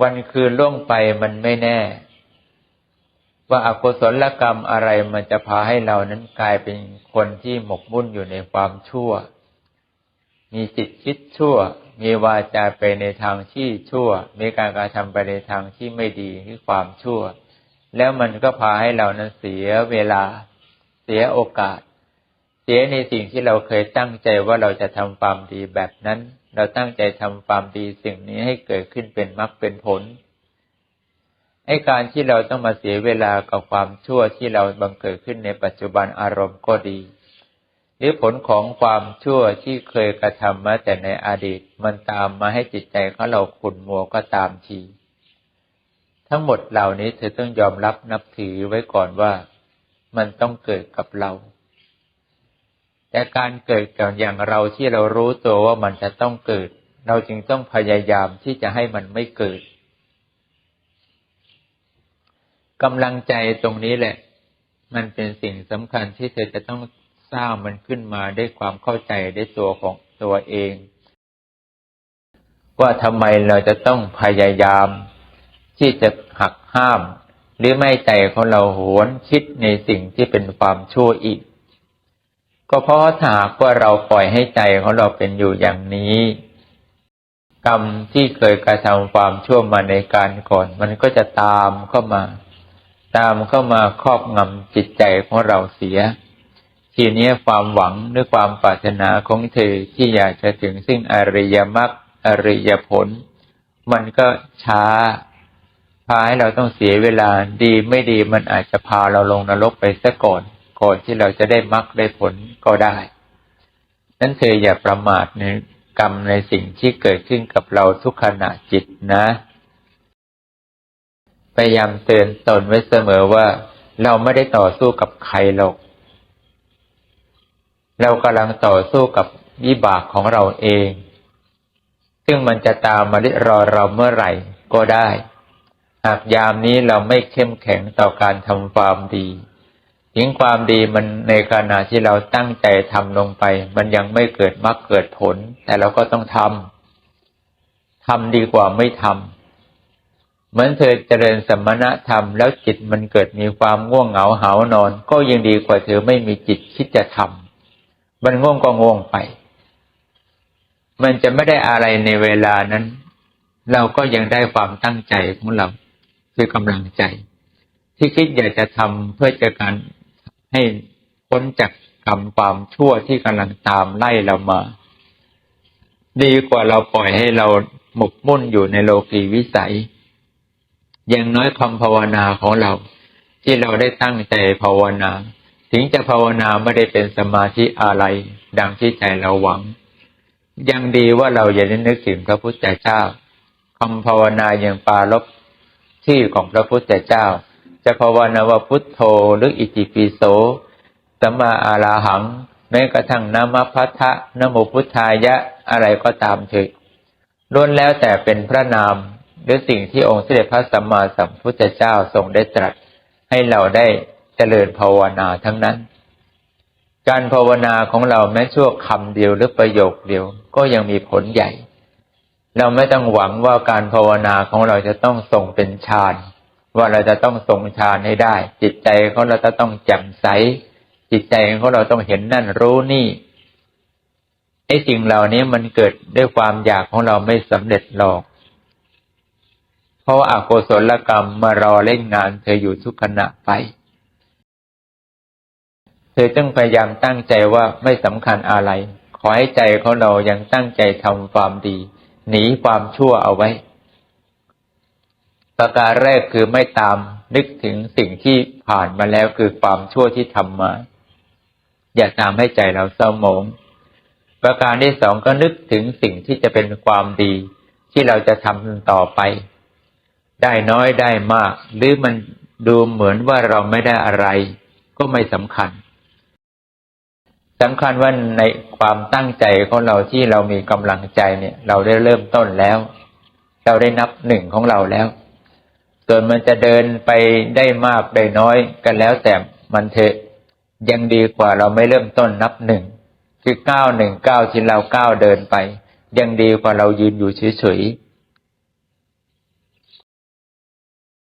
วันคืนล่วงไปมันไม่แน่ ว่าอากุศลกรรมอะไรมันจะพาให้เรานั้นกลายเป็นคนที่หมกมุ่นอยู่ในความชั่ว มีจิตคิดชั่ว มีวาจาไปในทางที่ชั่ว มีการกระทำไปในทางที่ไม่ดีคือความชั่ว แล้วมันก็พาให้เรานั้นเสียเวลา เสียโอกาส เสียในสิ่งที่เราเคยตั้งใจว่าเราจะทำความดีแบบนั้น เราตั้งใจทำความดีสิ่งนี้ให้เกิดขึ้นเป็นมรรคเป็นผลไอ้การที่เราต้องมาเสียเวลากับความชั่วที่เราบังเกิดขึ้นในปัจจุบันอารมณ์ก็ดี หรือผลของความชั่วที่เคยกระทำมาแต่ในอดีตมันตามมาให้จิตใจของเราขุ่นมัวก็ตามที ทั้งหมดเหล่านี้เธอต้องยอมรับนับถือไว้ก่อนว่ามันต้องเกิดกับเรา แต่การเกิดกับอย่างเราที่เรารู้ตัวว่ามันจะต้องเกิด เราจึงต้องพยายามที่จะให้มันไม่เกิดกำลังใจตรงนี้แหละ มันเป็นสิ่งสำคัญที่เธอจะต้องสร้างมันขึ้นมาด้วยความเข้าใจได้ตัวของตัวเอง ว่าทำไมเราจะต้องพยายาม ที่จะหักห้าม หรือไม่ใจของเราหวนคิดในสิ่งที่เป็นความชั่วอีก ก็เพราะถ้าหากว่าเราปล่อยให้ใจของเราเป็นอยู่อย่างนี้ กรรมที่เคยกระทำความชั่วมาในการก่อน มันก็จะตามเข้ามา ตามเข้ามาครอบงำจิตใจของเราเสีย ทีนี้ความหวังหรือความปรารถนาของเธอที่อยากจะถึงซึ่งอริยมรรคอริยผล มันก็ช้าพาให้เราต้องเสียเวลาดีไม่ดีมันอาจจะพาเราลงนรกไปซะก่อนก่อนที่เราจะได้มรรคได้ผล ก็ได้นั้นเธออย่าประมาทในกรรมในสิ่งที่เกิดขึ้นกับเราทุกขณะจิตนะพยายามเตือนตนไว้เสมอว่า เราไม่ได้ต่อสู้กับใครหรอก เรากำลังต่อสู้กับวิบากของเราเอง ซึ่งมันจะตามมาดิรอเราเมื่อไหร่ก็ได้ หากยามนี้เราไม่เข้มแข็งต่อการทำความดี ถึงความดีมันในขณะที่เราตั้งใจทำลงไป มันยังไม่เกิดมรรคเกิดผล แต่เราก็ต้องทำทำดีกว่าไม่ทำเหมือนเธอเจริญสมณธรรมแล้วจิตมันเกิดมีความง่วงเหงาหานอน ก็ยังดีกว่าเธอไม่มีจิตคิดจะทำมันง่วงก็ง่วงไป มันจะไม่ได้อะไรในเวลานั้น เราก็ยังได้ความตั้งใจของเราคือกำลังใจ ที่คิดอยากจะทำเพื่อจะการ ให้พ้นจากกรรมความชั่วที่กำลังตามไล่เรามา ดีกว่าเราปล่อยให้เราหมกมุ่นอยู่ในโลกีวิสัย อย่างน้อยคำภาวนาของเรา ที่เราได้ตั้งใจภาวนา ถึงจะภาวนาไม่ได้เป็นสมาธิอะไร ดังที่ใจเราหวัง ยังดีว่าเราอย่าได้นึกถึงพระพุทธเจ้าคำภาวนาอย่างปาลบที่ของพระพุทธเจ้า จะภาวนาว่าพุทโธหรืออิจิปิโสสัมมาอาลาหัง แม้กระทั่งนามพัทธะนโมพุทธายะอะไรก็ตามเถิดล้วนแล้วแต่เป็นพระนามหรือสิ่งที่องค์เสด็จพระสัมมาสัมพุทธเจ้าทรงได้ตรัส ให้เราได้เจริญภาวนาทั้งนั้น การภาวนาของเราแม้ชั่วคำเดียวหรือประโยคเดียวก็ยังมีผลใหญ่ เราไม่ต้องหวังว่าการภาวนาของเราจะต้องส่งเป็นฌาน ว่าเราจะต้องส่งฌานให้ได้ จิตใจของเราจะต้องแจ่มใส จิตใจของเราต้องเห็นนั่นรู้นี่ไอ้สิ่งเหล่านี้มันเกิดด้วยความอยากของเราไม่สำเร็จหรอก เพราะว่าอาโกศลกรรมมารอเล่นงานเธออยู่ทุกขณะไป เธอต้องพยายามตั้งใจว่าไม่สำคัญอะไร ขอให้ใจของเรายังตั้งใจทำความดี หนีความชั่วเอาไว้ ประการแรกคือไม่ตามนึกถึงสิ่งที่ผ่านมาแล้วคือความชั่วที่ทำมา อย่าตามให้ใจเราเศร้าหมอง ประการที่สองก็นึกถึงสิ่งที่จะเป็นความดี ที่เราจะทำต่อไป ได้น้อยได้มาก หรือมันดูเหมือนว่าเราไม่ได้อะไร ก็ไม่สำคัญสำคัญว่าในความตั้งใจของเราที่เรามีกำลังใจเนี่ย เราได้เริ่มต้นแล้ว เราได้นับหนึ่งของเราแล้ว ส่วนมันจะเดินไปได้มากได้น้อยกันแล้วแต่มันเถอะยังดีกว่าเราไม่เริ่มต้นนับหนึ่งคือก้าวหนึ่งก้าวที่เราก้าวเดินไป ยังดีกว่าเรายืนอยู่เฉยๆ